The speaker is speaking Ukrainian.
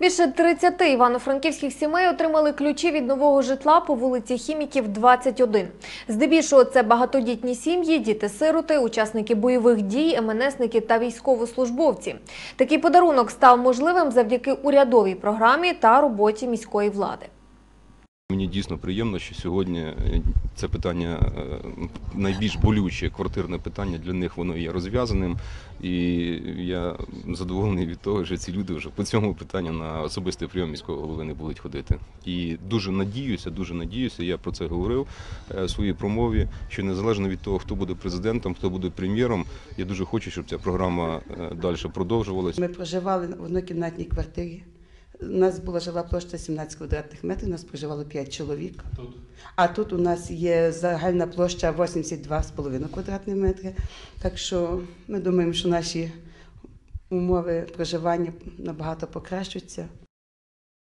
Більше 30 івано-франківських сімей отримали ключі від нового житла по вулиці Хіміків, 21. Здебільшого це багатодітні сім'ї, діти-сироти, учасники бойових дій, МНСники та військовослужбовці. Такий подарунок став можливим завдяки урядовій програмі та роботі міської влади. Мені дійсно приємно, що сьогодні е, це питання е, найбільш болюче квартирне питання для них воно є розв'язаним. І я задоволений від того, що ці люди вже по цьому питанню на особистий прийом міського голови не будуть ходити. І дуже надіюся, дуже надіюся. Я про це говорив е, в своїй промові. Що незалежно від того, хто буде президентом, хто буде прем'єром, я дуже хочу, щоб ця програма далі продовжувалася. Ми проживали в однокімнатній квартирі. У нас була жила площа 17 квадратних метрів, у нас проживало 5 чоловік. А тут у нас є загальна площа 82,5 квадратних метри. Так що ми думаємо, що наші умови проживання набагато покращаться.